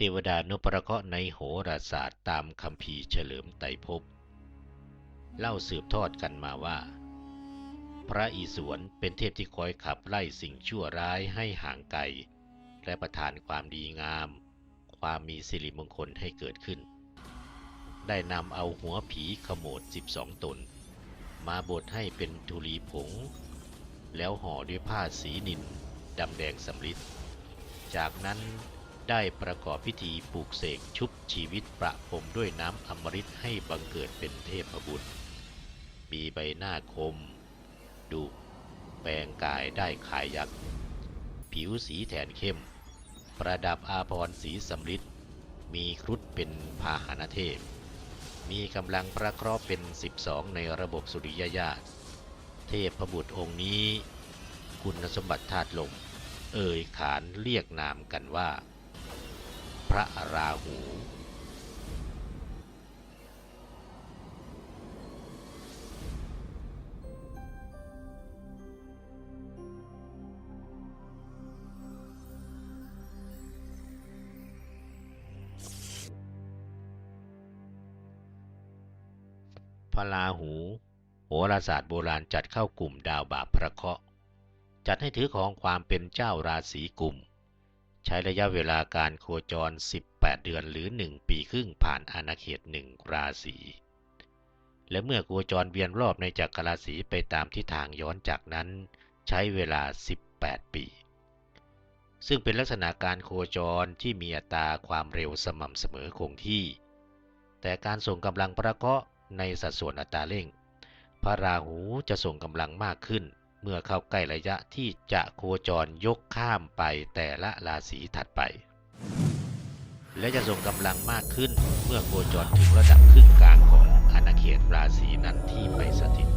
เทวดานพประเคราะห์ในโหราศาสตร์ตามคำพีเฉลิมไตรภพเล่าสืบทอดกันมาว่า พระอิศวรเป็นเทพที่คอยขับไล่สิ่งชั่วร้ายให้ห่างไกล และประทานความดีงาม ความมีสิริมงคลให้เกิดขึ้น ได้นำเอาหัวผีขโมด 12 ตน มาบดให้เป็นธุลีผง แล้วห่อด้วยผ้าสีนินดำแดงสำริดจากนั้น ได้ประกอบพิธีปลูกเสกชุบชีวิตประพรมด้วยน้ำอมฤตให้บังเกิดเป็นเทพบุตร มีใบหน้าคม ดุแปลงกายได้ขายยักษ์ ผิวสีแทนเข้ม ประดับอาภรณ์สีสำริดมีครุฑเป็นพาหณเทพ มีกำลังประเคราะห์เป็น 12 ในระบบสุริยญาติ เทพบุตรองค์นี้ คุณสมบัติธาตุลม เอ่ยขานเรียกนามกันว่า พระราหู พระราหู โหราศาสตร์โบราณจัดเข้ากลุ่มดาวบาปพระเคราะห์จัดให้ถือของความเป็นเจ้าราศีกลุ่ม ใช้ระยะเวลาการโคจร 18 เดือนหรือ 1 ปีครึ่งผ่านอาณาเขตหนึ่งราศีและเมื่อโคจรเวียนรอบในจักรราศีไปตามทิศทางย้อนจากนั้น ใช้เวลา 18 ปี ซึ่งเป็นลักษณะการโคจรที่มีอัตราความเร็วสม่ำเสมอคงที่ แต่การส่งกำลังประเคราะห์ในสัดส่วนอัตราเร่ง พระราหูจะส่งกำลังมากขึ้น เมื่อเข้าใกล้ระยะที่จะโคจรยกข้ามไปแต่ละราศีถัดไป และจะส่งกำลังมากขึ้นเมื่อโคจรถึงระดับครึ่งกลางของอาณาเขตราศีนั้นที่ไปสถิต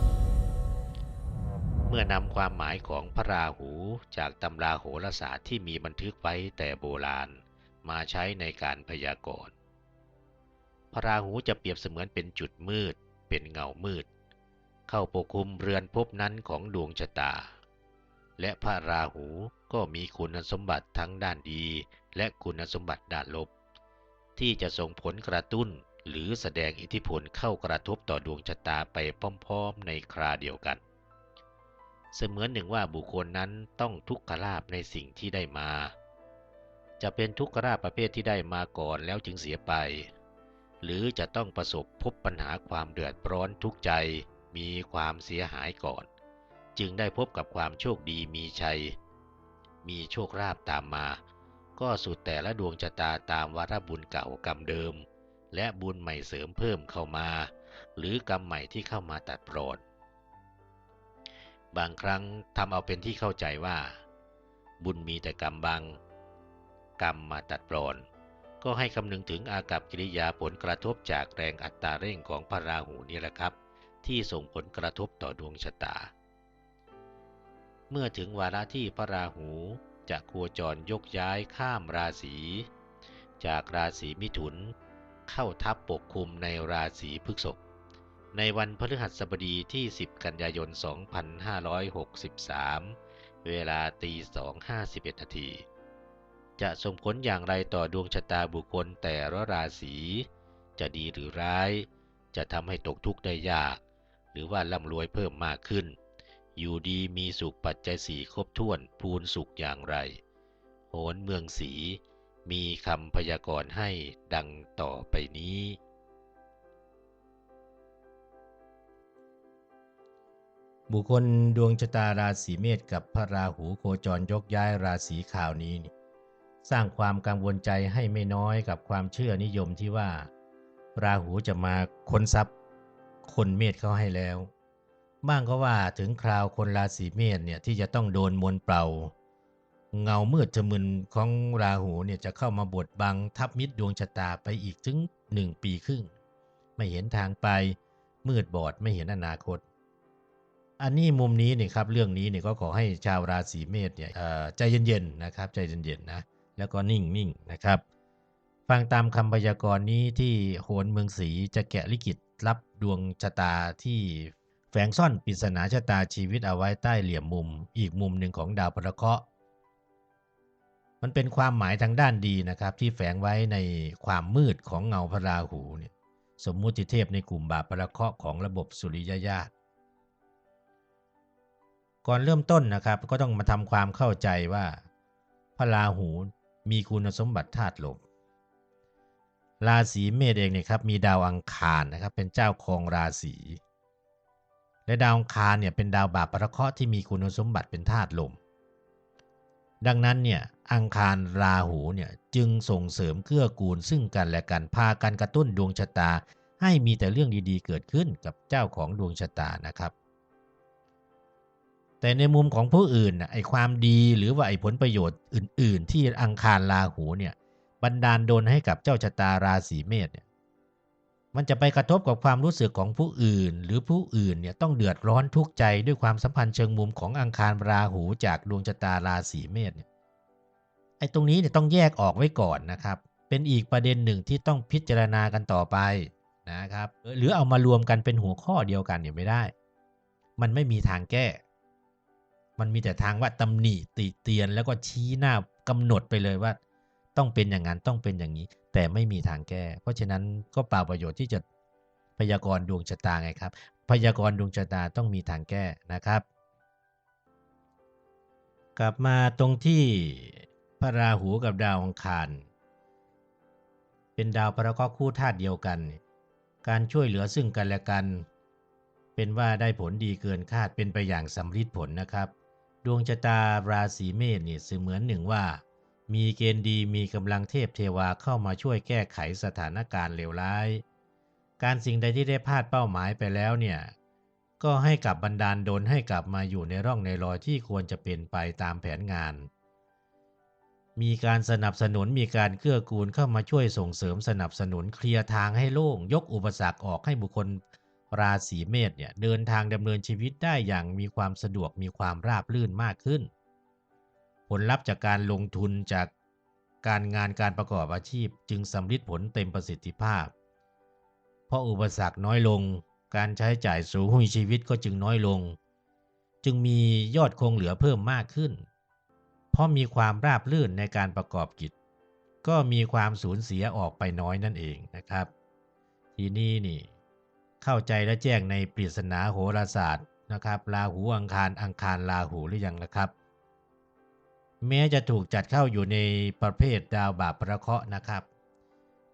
เมื่อนำความหมายของพระราหูจากตำราโหราศาสตร์ที่มีบันทึกไว้แต่โบราณมาใช้ในการพยากรณ์ พระราหูจะเปรียบเสมือนเป็นจุดมืด เป็นเงามืด เข้าปกคลุมเรือนภพนั้นของดวงชะตา และพระราหูก็มีคุณสมบัติทั้งด้านดีและคุณสมบัติด้านลบ ที่จะส่งผลกระตุ้นหรือแสดงอิทธิพลเข้ากระทบต่อดวงชะตาไปพร้อมๆในคราเดียวกัน เสมือนหนึ่งว่าบุคคลนั้นต้องทุกขลาภในสิ่งที่ได้มา จะเป็นทุกขลาภประเภทที่ได้มาก่อนแล้วจึงเสียไป หรือจะต้องประสบพบปัญหาความเดือดร้อนทุกใจ มีความเสียหายก่อน จึงได้พบกับความโชคดีมีชัย มีโชคลาภตามมา ก็สุดแต่ละดวงชะตาตามวาระบุญเก่ากรรมเดิม และบุญใหม่เสริมเพิ่มเข้ามา หรือกรรมใหม่ที่เข้ามาตัดรอนบางครั้งทำเอาเป็นที่เข้าใจว่า บุญมีแต่กรรมบังกรรมมาตัดรอนก็ให้คำนึงถึงอากับกิริยาผลกระทบจากแรงอัตราเร่งของพระราหูนี่แหละครับ ที่ส่งผลกระทบต่อดวงชะตา เมื่อถึงวาระที่พระราหูจะโคจรยกย้ายข้ามราศี จากราศีมิถุน เข้าทับปกคลุมในราศีพฤษภในวันพฤหัสบดีที่ 10 กันยายน 2563 เวลาตี2.51นาที จะส่งผลอย่างไรต่อดวงชะตาบุคคลแต่ละราศี จะดีหรือร้าย จะทำให้ตกทุกข์ได้ยาก หรือว่าร่ำรวยเพิ่มมากขึ้น อยู่ดีมีสุขปัจจัยสีครบถ้วนพูนสุขอย่างไร โหนเมืองสีมีคำพยากรณ์ให้ดังต่อไปนี้ บุคคลดวงชะตาราศีเมษกับพระราหูโคจรยกย้ายราศีข่าวนี้ สร้างความกังวลใจให้ไม่น้อยกับความเชื่อนิยมที่ว่า ราหูจะมาค้นทรัพย์ คนเมษเขาให้แล้ว บ้างก็ว่าถึงคราวคนราศีเมษเนี่ยที่จะต้องโดนมนต์เปล่า เงามืดจมึนของราหูเนี่ยจะเข้ามาบดบังทับมิดดวงชะตาไปอีกถึงหนึ่งปีครึ่ง ไม่เห็นทางไปมืดบอดไม่เห็นอนาคต อันนี้มุมนี้เนี่ยครับเรื่องนี้เนี่ยก็ขอให้ชาวราศีเมษเนี่ยใจเย็นๆนะครับ ใจเย็นๆนะแล้วก็นิ่งๆนะครับ ฟังตามคำพยากรณ์นี้ที่โหนเมืองศรีจะแกะลิขิต รับดวงชะตาที่แฝงซ่อนปริศนาชะตาชีวิตเอาไว้ใต้เหลี่ยมมุม อีกมุมหนึ่งของดาวพระเคราะห์มันเป็นความหมายทางด้านดีนะครับ ที่แฝงไว้ในความมืดของเงาพระราหูเนี่ยสมมุติเทพในกลุ่มบาปประเคราะห์ของระบบสุริยญาติก่อนเริ่มต้นนะครับ ก็ต้องมาทำความเข้าใจว่า พระราหูมีคุณสมบัติธาตุลม ราศีเมษเองเนี่ยครับมีดาวอังคารนะครับเป็นเจ้าครองราศีและดาวอังคารเนี่ยเป็นดาวบาปประเคราะห์ที่มีคุณสมบัติเป็นธาตุลม ดังนั้นเนี่ยอังคารราหูเนี่ยจึงส่งเสริมเกื้อกูลซึ่งกันและกันพากันกระตุ้นดวงชะตา ให้มีแต่เรื่องดีๆ เกิดขึ้นกับเจ้าของดวงชะตานะครับ แต่ในมุมของผู้อื่นไอความดีหรือว่าไอผลประโยชน์อื่น ๆ ที่อังคารราหูเนี่ย บันดาลดลให้กับเจ้าชะตาราศีเมษเนี่ยมันจะไปกระทบกับความรู้สึกของผู้อื่น หรือผู้อื่นเนี่ยต้องเดือดร้อนทุกข์ใจด้วยความสัมพันธ์เชิงมุมของอังคารราหูจากดวงชะตาราศีเมษเนี่ยไอ้ตรงนี้เนี่ยต้องแยกออกไว้ก่อนนะครับ เป็นอีกประเด็นหนึ่งที่ต้องพิจารณากันต่อไปนะครับ หรือเอามารวมกันเป็นหัวข้อเดียวกันเนี่ยไม่ได้ มันไม่มีทางแก้ มันมีแต่ทางว่าตำหนิติเตียนแล้วก็ชี้หน้ากำหนดไปเลยว่า ต้องเป็นอย่างนั้นต้องเป็นอย่างนี้ แต่ไม่มีทางแก้ เพราะฉะนั้นก็เปล่าประโยชน์ที่จะพยากรณ์ดวงชะตาไงครับ พยากรณ์ดวงชะตาต้องมีทางแก้นะครับ กลับมาตรงที่พระราหูกับดาวอังคาร เป็นดาวประกอบคู่ธาตุเดียวกัน การช่วยเหลือซึ่งกันและกัน เป็นว่าได้ผลดีเกินคาดเป็นไปอย่างสำฤทธิ์ผลนะครับ ดวงชะตาราศีเมษนี่เสมือนหนึ่งว่า มีเกณฑ์ดีมีกำลังเทพเทวาเข้ามาช่วยแก้ไขสถานการณ์เลวร้าย การสิ่งใดที่ได้พลาดเป้าหมายไปแล้วเนี่ย ก็ให้กลับบันดาลโดลให้กลับมาอยู่ในร่องในรอยที่ควรจะเป็นไปตามแผนงาน มีการสนับสนุนมีการเกื้อกูลเข้ามาช่วยส่งเสริมสนับสนุนเคลียร์ทางให้โล่ง ยกอุปสรรคออกให้บุคคลราศีเมษเนี่ยเดินทางดำเนินชีวิตได้อย่างมีความสะดวกมีความราบรื่นมากขึ้น ผลลัพธ์จากการลงทุนจากการงานการประกอบอาชีพจึงสำลิดผลเต็มประสิทธิภาพ เพราะอุปสรรคน้อยลง การใช้จ่ายสูงชีวิตก็จึงน้อยลง จึงมียอดคงเหลือเพิ่มมากขึ้น เพราะมีความราบรื่นในการประกอบกิจ ก็มีความสูญเสียออกไปน้อยนั่นเองนะครับ ทีนี้นี่ เข้าใจและแจ้งในปริศนาโหราศาสตร์นะครับ ราหูอังคารอังคารราหูหรือยังนะครับ แม้จะถูกจัดเข้าอยู่ในประเภทดาวบาปประเคราะห์นะครับ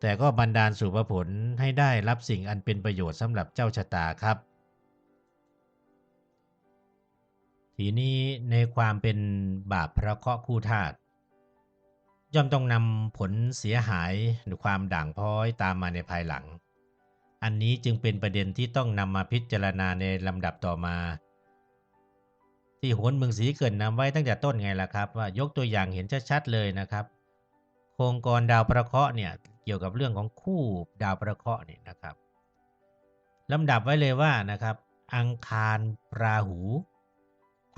แต่ก็บันดาลสู่ผลให้ได้รับสิ่งอันเป็นประโยชน์สำหรับเจ้าชะตาครับ ทีนี้ในความเป็นบาปพระเคราะห์คู่ธาตุย่อมต้องนำผลเสียหายหรือความด่างพ้อยตามมาในภายหลัง อันนี้จึงเป็นประเด็นที่ต้องนำมาพิจารณาในลำดับต่อมา ที่โหนเมืองสีเกิดนำไว้ตั้งแต่ต้นไงล่ะครับ ว่ายกตัวอย่างเห็นชัดๆเลยนะครับ โครงกรดาวประเคราะห์เนี่ยเกี่ยวกับเรื่องของคู่ดาวประเคราะห์นี่นะครับลำดับไว้เลยว่านะครับ อังคารราหู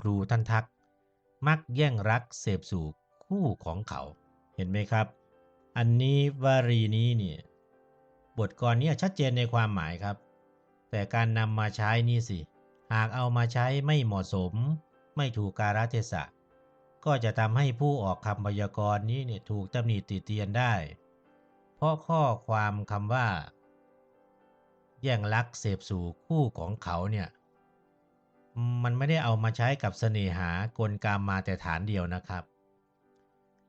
ครูท่านทัก มักแย่งรักเสพสู่คู่ของเขาเห็นไหมครับ อันนี้วารีนี้เนี่ยบทกรนี้ชัดเจนในความหมายครับ แต่การนำมาใช้นี่สิ หากเอามาใช้ไม่เหมาะสม ไม่ถูกกาลเทศะ ก็จะทำให้ผู้ออกคำพยากรณ์นี้เนี่ยถูกตำหนิติเตียนได้ เพราะข้อความคำว่า แย่งรักเสพสู่คู่ของเขาเนี่ยมันไม่ได้เอามาใช้กับเสน่หากลกรรมมาแต่ฐานเดียวนะครับ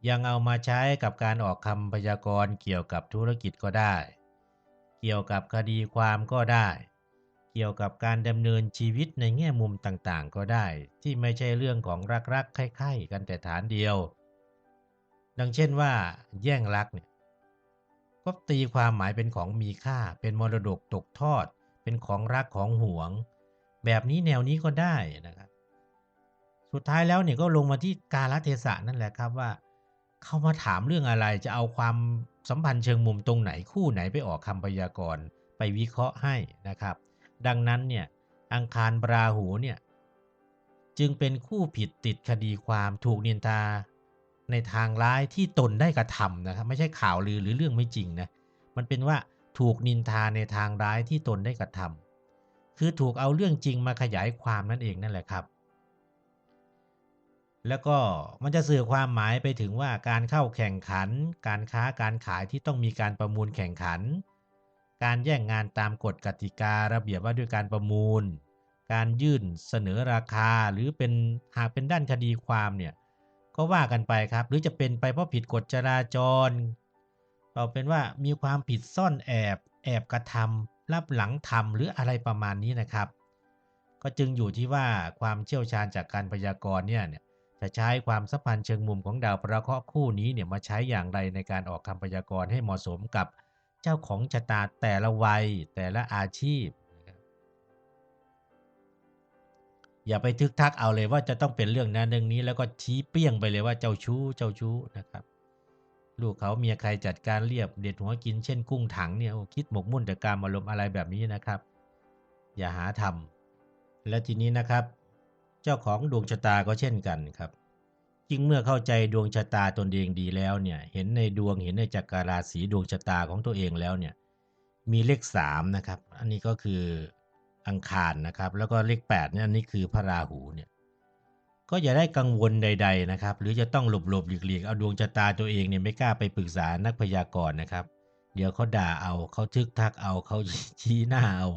ยังเอามาใช้กับการออกคำพยากรณ์เกี่ยวกับธุรกิจก็ได้ เกี่ยวกับคดีความก็ได้ เกี่ยวกับการดำเนินชีวิตในแง่มุมต่างๆ ก็ได้ ที่ไม่ใช่เรื่องของรักๆใคร่ๆกันแต่ฐานเดียว ดังเช่นว่า แย่งรักเนี่ยก็ตีความหมายเป็นของมีค่า เป็นมรดกตกทอด เป็นของรักของหวง แบบนี้แนวนี้ก็ได้นะครับ สุดท้ายแล้วเนี่ยก็ลงมาที่กาลเทศะนั่นแหละครับว่า เข้ามาถามเรื่องอะไรจะเอาความสัมพันธ์เชิงมุมตรงไหนคู่ไหนไปออกคำพยากรณ์ไปวิเคราะห์ให้นะครับ ดังนั้นเนี่ยอังคารราหูเนี่ยจึงเป็นคู่ผิดติดคดีความถูกนินทาในทางร้ายที่ตนได้กระทำนะครับไม่ใช่ข่าวลือหรือเรื่องไม่จริงนะมันเป็นว่าถูกนินทาในทางร้ายที่ตนได้กระทำคือถูกเอาเรื่องจริงมาขยายความนั่นเองนั่นแหละครับ แล้วก็มันจะสื่อความหมายไปถึงว่าการเข้าแข่งขัน การค้าการขายที่ต้องมีการประมูลแข่งขัน การแย่งงานตามกฎกติการะเบียบว่าด้วยการประมูล การยื่นเสนอราคาหรือเป็นหากเป็นด้านคดีความเนี่ยก็ว่ากันไปครับ หรือจะเป็นไปเพราะผิดกฎจราจรเอาเป็นว่ามีความผิดซ่อนแอบแอบกระทำรับหลังทำหรืออะไรประมาณนี้นะครับ ก็จึงอยู่ที่ว่าความเชี่ยวชาญจากการพยากรณ์เนี่ยเนี่ยจะใช้ความสัมพันธ์เชิงมุมของดาวพระเคราะห์คู่นี้เนี่ยมาใช้อย่างไรในการออกคำพยากรณ์ให้เหมาะสมกับ เจ้าของชะตาแต่ละวัยแต่ละอาชีพ อย่าไปทึกทักเอาเลยว่าจะต้องเป็นเรื่องนั้นเรื่องนี้แล้วก็ชี้เปี้ยงไปเลยว่าเจ้าชู้เจ้าชู้นะครับลูกเขาเมียใครจัดการเรียบเด็ดหัวกินเช่นกุ้งถังเนี่ยโอ้คิดหมกมุ่นแต่การอารมณ์อะไรแบบนี้นะครับ อย่าหาทำและทีนี้นะครับ เจ้าของดวงชะตาก็เช่นกันครับ จึงเมื่อเข้าใจดวงชะตาตนเองดีแล้วเนี่ย เห็นในดวงเห็นในจักรราศีดวงชะตาของตัวเองแล้วเนี่ย มีเลขสามนะครับ อันนี้ก็คืออังคารนะครับ แล้วก็เลขแปดเนี่ยอันนี้คือพระราหูเนี่ย ก็อย่าได้กังวลใด ๆนะครับ หรือจะต้องหลบหลบหลีกหลีกเอาดวงชะตาตัวเองเนี่ยไม่กล้าไปปรึกษานักพยากรณ์นะครับ เดี๋ยวเขาด่าเอาเขาทึกทักเอาเขาชี้หน้าเอา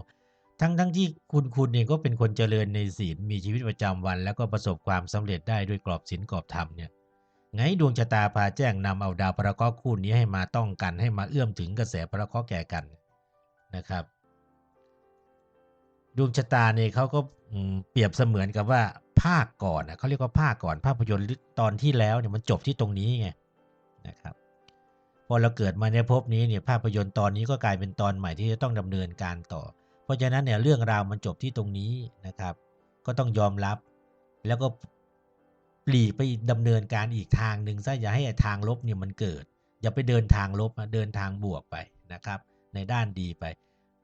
ทั้งทั้งที่คุณคุณเองก็เป็นคนเจริญในศีลมีชีวิตประจำวัน แล้วก็ประสบความสำเร็จได้ด้วยกรอบศีลกรอบธรรมเนี่ยไงดวงชะตาพาแจ้งนำเอาดาวพระเคราะห์คู่นี้ให้มาต้องกันให้มาเอื้อมถึงกระแสพระเคราะห์แก่กันนะครับ ดวงชะตาเนี่ยเขาก็เปรียบเสมือนกับว่าภาคก่อนนะเขาเรียกว่าภาคก่อนภาพยนตร์ตอนที่แล้วเนี่ยมันจบที่ตรงนี้ไงนะครับพอเราเกิดมาในภพนี้เนี่ยภาพยนตร์ตอนนี้ก็กลายเป็นตอนใหม่ที่จะต้องดำเนินการต่อ เพราะฉะนั้นเนี่ยเรื่องราวมันจบที่ตรงนี้นะครับ ก็ต้องยอมรับ แล้วก็ปลีกไปดำเนินการอีกทางหนึ่งซะอย่าให้ทางลบเนี่ยมันเกิด อย่าไปเดินทางลบเดินทางบวกไปนะครับ ในด้านดีไป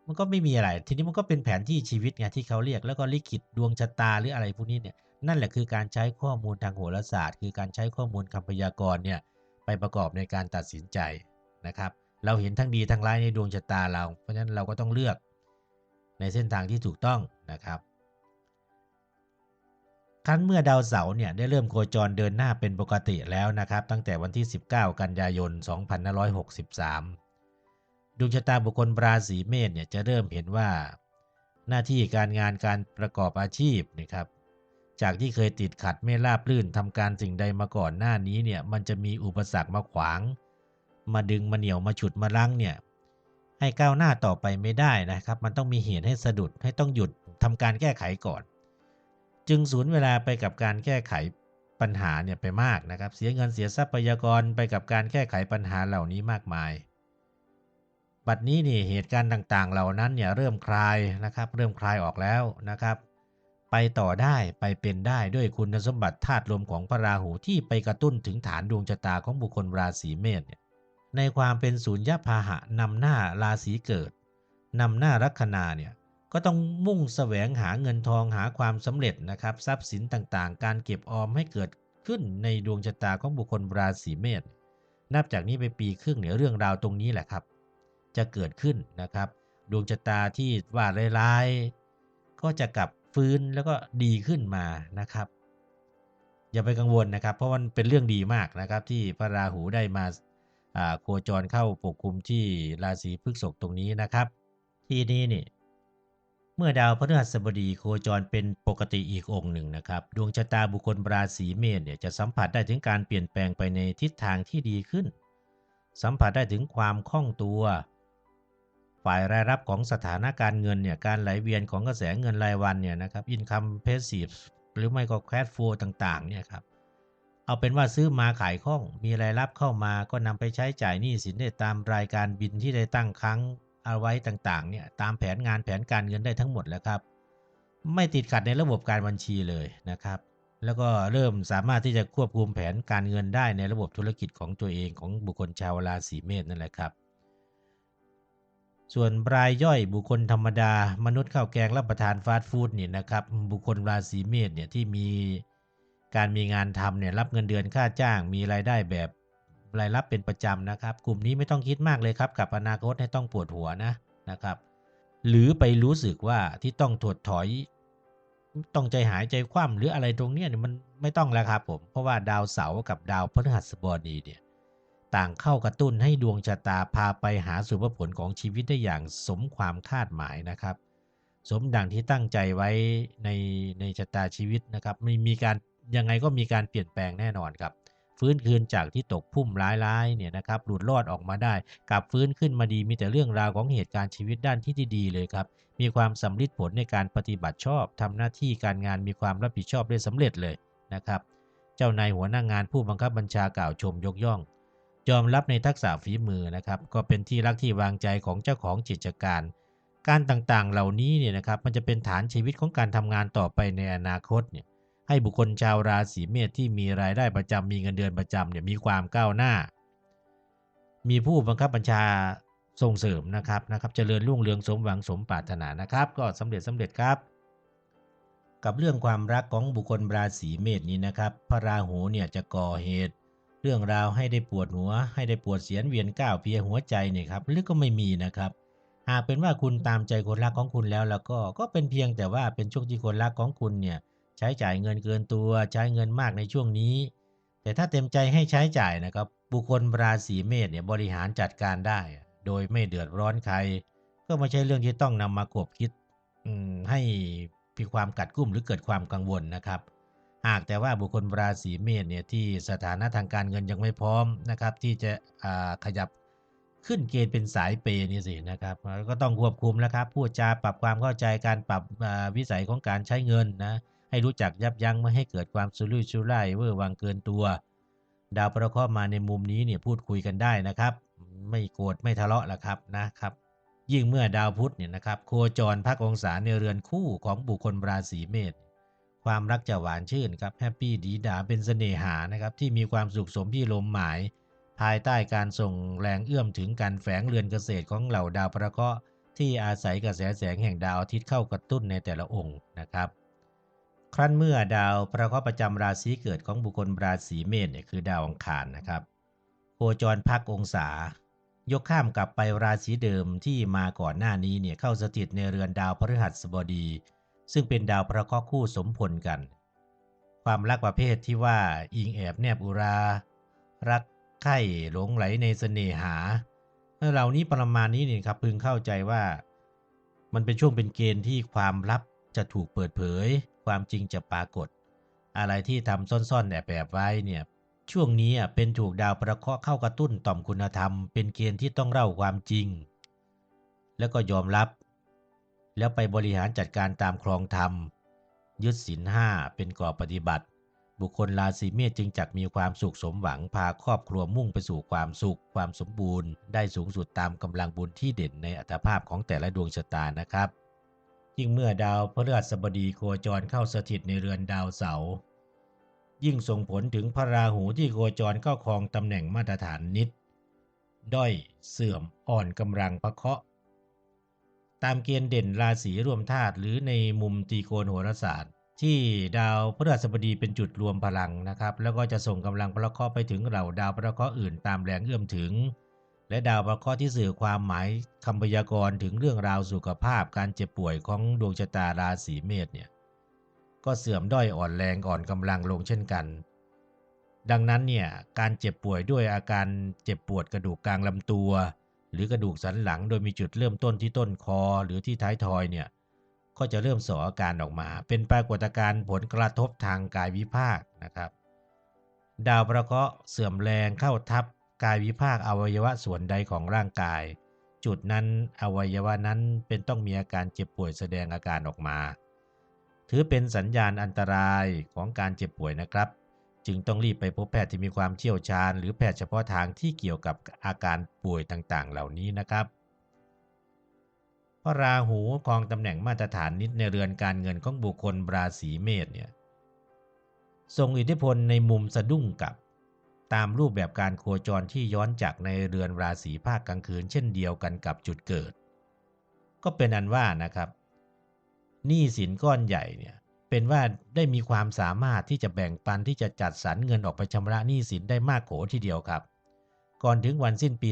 มันก็ไม่มีอะไร ทีนี้มันก็เป็นแผนที่ชีวิตไงที่เขาเรียกแล้วก็ลิขิตดวงชะตาหรืออะไรพวกนี้เนี่ยนั่นแหละคือการใช้ข้อมูลทางโหราศาสตร์ คือการใช้ข้อมูลคำพยากรณ์เนี่ยไปประกอบในการตัดสินใจนะครับ เราเห็นทั้งดีทั้งร้ายในดวงชะตาเรา เพราะฉะนั้นเราก็ต้องเลือก ในเส้นทางที่ถูกต้องนะครับ ครั้นเมื่อดาวเสาร์เนี่ยได้เริ่มโคจรเดินหน้าเป็นปกติแล้วนะครับ ตั้งแต่วันที่ 19 กันยายน 2563 ดวงชะตาบุคคลราศีเมษเนี่ยจะเริ่มเห็นว่า หน้าที่การงานการประกอบอาชีพนะครับจากที่เคยติดขัดไม่ราบรื่นทำการสิ่งใดมาก่อนหน้านี้เนี่ยมันจะมีอุปสรรคมาขวาง มาดึงมาเหนี่ยวมาฉุดมารั้งเนี่ย ให้ก้าวหน้าต่อไปไม่ได้นะครับ มันต้องมีเหตุให้สะดุดให้ต้องหยุดทำการแก้ไขก่อน จึงสูญเวลาไปกับการแก้ไขปัญหาเนี่ยไปมากนะครับ เสียเงินเสียทรัพยากรไปกับการแก้ไขปัญหาเหล่านี้มากมาย บัดนี้นี่เหตุการณ์ต่างๆ เหล่านั้นเนี่ยเริ่มคลายนะครับ เริ่มคลายออกแล้วนะครับ ไปต่อได้ไปเป็นได้ด้วยคุณสมบัติธาตุลมของพระราหูที่ไปกระตุ้นถึงฐานดวงชะตาของบุคคลราศีเมษเนี่ย ในความเป็นศูนย์ยพาหะนำหน้าราศีเกิดนำหน้าลัคนาเนี่ยก็ต้องมุ่งแสวงหาเงินทองหาความสำเร็จนะครับ ทรัพย์สินต่างๆ การเก็บออมให้เกิดขึ้นในดวงชะตาของบุคคลราศีเมษนับจากนี้ไปปีครึ่งเนี่ยเรื่องราวตรงนี้แหละครับ จะเกิดขึ้นนะครับ ดวงชะตาที่ว่าร้ายๆก็จะกลับฟื้นแล้วก็ดีขึ้นมานะครับ อย่าไปกังวลนะครับ เพราะมันเป็นเรื่องดีมากนะครับ ที่พระราหูได้มา โคจรเข้าปกคลุมที่ราศีพฤษภตรงนี้นะครับ ทีนี้นี่เมื่อดาวพฤหัสบดีโคจรเป็นปกติอีกองค์หนึ่งนะครับ ดวงชะตาบุคคลราศีเมษเนี่ยจะสัมผัสได้ถึงการเปลี่ยนแปลงไปในทิศทางที่ดีขึ้น สัมผัสได้ถึงความคล่องตัว ฝ่ายรายรับของสถานการเงินเนี่ยการไหลเวียนของกระแสเงินรายวันเนี่ยนะครับอินคัมเพสซีฟหรือไม่ก็แคชโฟต่างๆเนี่ยครับ เอาเป็นว่าซื้อมาขายคล่อง มีรายรับเข้ามาก็นำไปใช้จ่ายหนี้สินได้ตามรายการบินที่ได้ตั้งครั้งเอาไว้ต่างๆเนี่ยตามแผนงานแผนการเงินได้ทั้งหมดแล้วครับ ไม่ติดขัดในระบบการบัญชีเลยนะครับ แล้วก็เริ่มสามารถที่จะควบคุมแผนการเงินได้ในระบบธุรกิจของตัวเองของบุคคลชาวราศีเมษนั่นแหละครับ ส่วนรายย่อยบุคคลธรรมดา มนุษย์ข้าวแกงรับประทานฟาสต์ฟู้ดเนี่ยนะครับบุคคลราศีเมษเนี่ยที่มี การมีงานทำเนี่ยรับเงินเดือนค่าจ้างมีรายได้แบบรายรับเป็นประจำนะครับ กลุ่มนี้ไม่ต้องคิดมากเลยครับ กับอนาคตให้ต้องปวดหัวนะนะครับ หรือไปรู้สึกว่าที่ต้องถดถอย ต้องใจหายใจคว่ำหรืออะไรตรงเนี้ยมันไม่ต้องแล้วครับผมเพราะว่าดาวเสาร์กับดาวพฤหัสบดีเนี่ยต่างเข้ากระตุ้นให้ดวงชะตาพาไปหาสู่ผลของชีวิตได้อย่างสมความคาดหมายนะครับ สมดังที่ตั้งใจไว้ในในชะตาชีวิตนะครับไม่มีการ ยังไงก็มีการเปลี่ยนแปลงแน่นอนครับ ฟื้นคืนจากที่ตกพุ่มร้ายๆเนี่ยนะครับหลุดรอดออกมาได้กลับฟื้นขึ้นมาดีมีแต่เรื่องราวของเหตุการณ์ชีวิตด้านที่ดีๆเลยครับ มีความสำลิดผลในการปฏิบัติชอบทำหน้าที่การงานมีความรับผิดชอบได้สำเร็จเลยนะครับ เจ้านายหัวหน้างงานผู้บังคับบัญชากล่าวชมยกย่อง ยอมรับในทักษะฝีมือนะครับ ก็เป็นที่รักที่วางใจของเจ้าของกิจการการต่างๆ เหล่านี้เนี่ยนะครับมันจะเป็นฐานชีวิตของการทำงานต่อไปในอนาคตเนี่ย ให้บุคคลชาวราศีเมษที่มีรายได้ประจำมีเงินเดือนประจำเนี่ยมีความก้าวหน้า มีผู้บังคับบัญชาส่งเสริมนะครับนะครับเจริญรุ่งเรืองสมหวังสมปรารถนานะครับ ก็สำเร็จสำเร็จครับ กับเรื่องความรักของบุคคลราศีเมษนี้นะครับ พระราหูเนี่ยจะก่อเหตุ เรื่องราวให้ได้ปวดหัว ให้ได้ปวดเสียนเวียนก้าวเพียหัวใจเนี่ยครับหรือก็ไม่มีนะครับ หากเป็นว่าคุณตามใจคนรักของคุณแล้วแล้วก็ก็เป็นเพียงแต่ว่าเป็นช่วงที่คนรักของคุณเนี่ย ใช้จ่ายเงินเกินตัวใช้เงินมากในช่วงนี้ แต่ถ้าเต็มใจให้ใช้จ่ายนะครับ บุคคลราศีเมษเนี่ยบริหารจัดการได้ โดยไม่เดือดร้อนใคร ก็ไม่ใช่เรื่องที่ต้องนำมากบคิดให้มีความกัดกุ้มหรือเกิดความกังวลนะครับ หากแต่ว่าบุคคลราศีเมษเนี่ยที่สถานะทางการเงินยังไม่พร้อมนะครับ ที่จะขยับขึ้นเกณฑ์เป็นสายเปย์นี่สินะครับก็ต้องควบคุมแล้วครับพูดจาปรับความเข้าใจการปรับวิสัยของการใช้เงินนะ ให้รู้จักยับยั้งไม่ให้เกิดความสุรุ่ยสุร่ายเวอร์วังเกินตัว ดาวประเคราะห์มาในมุมนี้เนี่ยพูดคุยกันได้นะครับ ไม่โกรธไม่ทะเลาะละครับนะครับยิ่งเมื่อดาวพุธเนี่ยนะครับโคจรพักองศาในเรือนคู่ของบุคคลราศีเมษความรักจะหวานชื่นครับแฮปปี้ดีดาเป็นเสน่หานะครับที่มีความสุขสมที่ลมหมาย ภายใต้การส่งแรงเอื้อมถึงการแฝงเรือนเกษตรของเหล่าดาวประเคราะห์ที่อาศัยกระแสแสงแห่งดาวอาทิตย์เข้ากระตุ้นในแต่ละองค์นะครับ ครั้นเมื่อดาวประเคราะห์ประจำราศีเกิดของบุคคลราศีเมษเนี่ยคือดาวอังคารนะครับโคจรพักองศา ยกข้ามกลับไปราศีเดิมที่มาก่อนหน้านี้เนี่ยเข้าสถิตในเรือนดาวพฤหัสบดี ซึ่งเป็นดาวประเคราะห์คู่สมพลกัน ความรักประเภทที่ว่าอิงแอบแนบอุรา รักใคร่หลงไหลในเสน่หาเหล่านี้ประมาณนี้เนี่ยครับพึงเข้าใจว่า มันเป็นช่วงเป็นเกณฑ์ที่ความลับจะถูกเปิดเผย ความจริงจะปรากฏ อะไรที่ทำซ่อนๆแอบแอบไว้เนี่ยช่วงนี้อะเป็นถูกดาวประเคราะห์เข้ากระตุ้นต่อมคุณธรรม เป็นเกณฑ์ที่ต้องเล่าความจริง แล้วก็ยอมรับ แล้วไปบริหารจัดการตามครองธรรม ยึดศีลห้าเป็นกรอบปฏิบัติ บุคคลราศีเมษจึงจักมีความสุขสมหวังพาครอบครัวมุ่งไปสู่ความสุข ความสมบูรณ์ ได้สูงสุดตามกำลังบุญที่เด่นในอัตภาพของแต่ละดวงชะตานะครับ ยิ่งเมื่อดาวพฤหัสบดีโคจรเข้าสถิตในเรือนดาวเสาร์ยิ่งส่งผลถึงพระราหูที่โคจรเข้าครองตำแหน่งมาตรฐานนิด ด้อยเสื่อมอ่อนกำลังพระเคาะ ตามเกณฑ์เด่นราศีรวมธาตุหรือในมุมตีโกณโหราศาสตร์ ที่ดาวพฤหัสบดีเป็นจุดรวมพลังนะครับ แล้วก็จะส่งกำลังพระเคาะไปถึงเหล่าดาวพระเคราะห์อื่นตามแรงเอื้อมถึง และดาวพระเคราะห์ที่สื่อความหมายคำพยากรณ์ถึงเรื่องราวสุขภาพการเจ็บป่วยของดวงชะตาราศีเมษเนี่ยก็เสื่อมด้อยอ่อนแรงอ่อนกำลังลงเช่นกัน ดังนั้นเนี่ยการเจ็บป่วยด้วยอาการเจ็บปวดกระดูกกลางลำตัว หรือกระดูกสันหลังโดยมีจุดเริ่มต้นที่ต้นคอหรือที่ท้ายทอยเนี่ยก็จะเริ่มส่ออาการออกมา เป็นปรากฏการณ์ผลกระทบทางกายวิภาคนะครับ ดาวประเคราะห์เสื่อมแรงเข้าทับ กายวิภาคอวัยวะส่วนใดของร่างกาย จุดนั้นอวัยวะนั้นเป็นต้องมีอาการเจ็บป่วยแสดงอาการออกมา ถือเป็นสัญญาณอันตรายของการเจ็บป่วยนะครับ จึงต้องรีบไปพบแพทย์ที่มีความเชี่ยวชาญ หรือแพทย์เฉพาะทางที่เกี่ยวกับอาการป่วยต่างๆ เหล่านี้นะครับพระราหูครองตำแหน่งมาตรฐานนิดในเรือนการเงินของบุคคลราศีเมษเนี่ยทรงอิทธิพลในมุมสะดุ้งกับ ตามรูปแบบการโคจรที่ย้อนจากในเรือนราศีภาคกลางคืน เช่นเดียวกันกับจุดเกิด ก็เป็นอันว่านะครับหนี้สินก้อนใหญ่เนี่ยเป็นว่าได้มีความสามารถที่จะแบ่งปันที่จะจัดสรรเงินออกไปชำระหนี้สินได้มากโขทีเดียวครับ ก่อนถึงวันสิ้นปี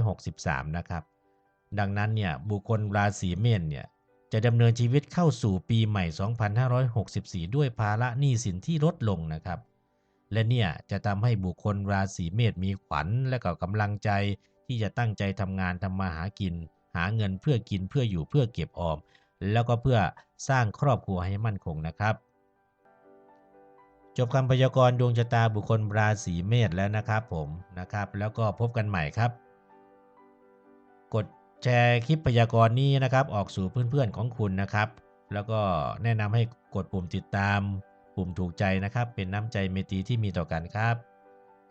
2563 นะครับ ดังนั้นเนี่ยบุคคลราศีเมษเนี่ยจะดำเนินชีวิตเข้าสู่ปีใหม่ 2564 ด้วยภาระหนี้สินที่ลดลงนะครับ และเนี่ยจะทำให้บุคคลราศีเมษมีขวัญและก็กำลังใจที่จะตั้งใจทำงานทำมาหากิน หาเงินเพื่อกินเพื่ออยู่เพื่อเก็บออม แล้วก็เพื่อสร้างครอบครัวให้มั่นคงนะครับ จบคำพยากรณ์ดวงชะตาบุคคลราศีเมษแล้วนะครับผมนะครับ แล้วก็พบกันใหม่ครับ กดแชร์คลิปพยากรณ์นี้นะครับ ออกสู่เพื่อนๆของคุณนะครับ แล้วก็แนะนำให้กดปุ่มติดตาม ปุ่มถูกใจนะครับ เป็นน้ำใจเมตีที่มีต่อกันครับ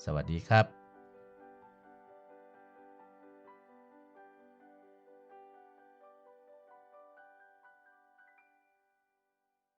สวัสดีครับ